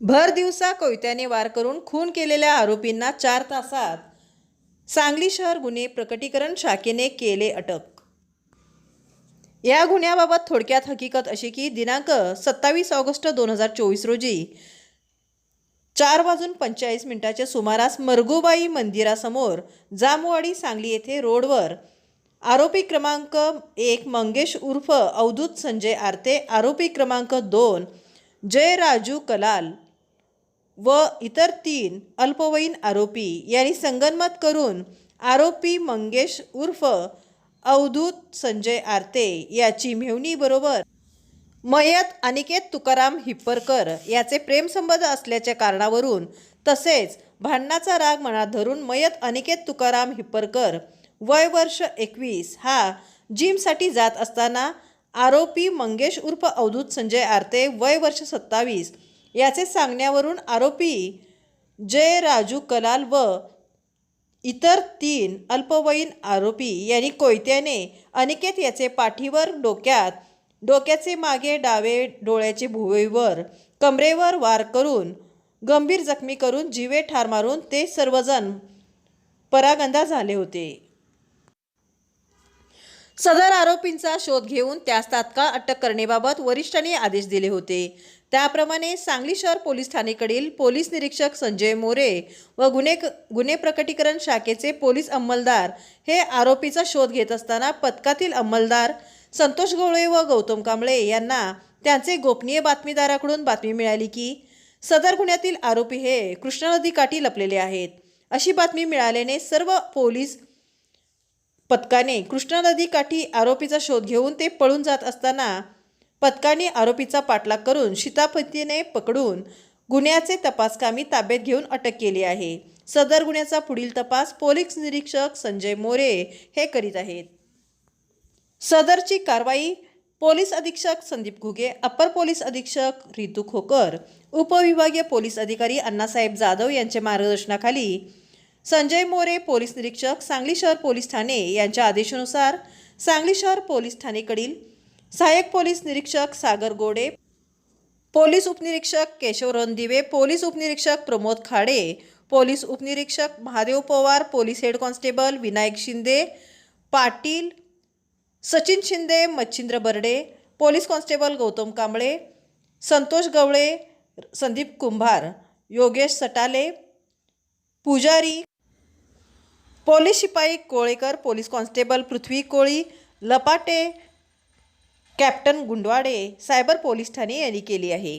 भर दिवसा कोयत्याने वार करून खून केलेल्या आरोपींना चार तासात सांगली शहर गुन्हे प्रकटीकरण शाखेने केले अटक. या गुन्ह्याबाबत थोडक्यात हकीकत अशी की दिनांक सत्तावीस ऑगस्ट दोन हजार चोवीस रोजी चार वाजून पंचेचाळीस मिनिटाच्या सुमारास मरगोबाई मंदिरासमोर जामवाडी सांगली येथे रोडवर आरोपी क्रमांक एक मंगेश उर्फ अवधूत संजय आरते आरोपी क्रमांक दोन जय राजू कलाल व इतर तीन अल्पवयीन आरोपी यांनी संगनमत करून आरोपी मंगेश उर्फ अवधूत संजय आरते याची मेहणीबरोबर मयत अनिकेत तुकाराम हिप्परकर याचे प्रेमसंबंध असल्याच्या कारणावरून तसेच भांडणाचा राग मनात धरून मयत अनिकेत तुकाराम हिप्परकर वय वर्ष एकवीस हा जिमसाठी जात असताना आरोपी मंगेश उर्फ अवधूत संजय आरते वय वर्ष सत्तावीस याचे सांगण्यावरून आरोपी जय राजू कलाल व इतर तीन अल्पवयीन आरोपी यांनी कोयत्याने अनिकेत याचे पाठीवर डोक्यात डोक्याचे मागे डावे डोळ्याचे भुवेवर कमरेवर वार करून गंभीर जखमी करून जीवे ठार मारून ते सर्वजण परागंदा झाले होते. सदर आरोपींचा शोध घेऊन त्यास तात्काळ अटक करण्याबाबत वरिष्ठांनी आदेश दिले होते. त्याप्रमाणे सांगली शहर पोलीस ठाणेकडील पोलीस निरीक्षक संजय मोरे व गुन्हे गुन्हे प्रकटीकरण शाखेचे पोलीस अंमलदार हे आरोपीचा शोध घेत असताना पथकातील अंमलदार संतोष गोळे व गौतम कांबळे यांना त्यांचे गोपनीय बातमीदाराकडून बातमी मिळाली की सदर गुन्ह्यातील आरोपी हे कृष्णा नदी काठी लपलेले आहेत. अशी बातमी मिळाल्याने सर्व पोलीस पथकाने कृष्णा नदी काठी आरोपीचा शोध घेऊन ते पळून जात असताना पथकाने आरोपीचा पाठलाग करून शितापतीने पकडून गुन्ह्याचे तपासकामी ताब्यात घेऊन अटक केली आहे. सदर गुन्ह्याचा पुढील तपास पोलीस निरीक्षक संजय मोरे हे करीत आहेत. सदरची कारवाई पोलीस अधीक्षक संदीप घुगे अप्पर पोलीस अधीक्षक रितू खोकर उपविभागीय पोलीस अधिकारी अण्णासाहेब जाधव यांच्या मार्गदर्शनाखाली संजय मोरे पोलीस निरीक्षक सांगली शहर पोलीस ठाणे यांच्या आदेशानुसार सांगली शहर पोलीस ठाणेकडील सहाय्यक पोलीस निरीक्षक सागर गोडे पोलीस उपनिरीक्षक केशव रणदिवे पोलीस उपनिरीक्षक प्रमोद खाडे पोलीस उपनिरीक्षक Mahadev Pawar police head constable Vinayak Shinde Patil Sachin Shinde Machhindra Barde police constable Gautam Kamble Santosh Gawale Sandeep Kumbhar Yogesh Satale Pujari police शिपाई Kolekar police constable Prithvi Koli Lapate captain Gundwade cyber police Thane यांनी केली आहे.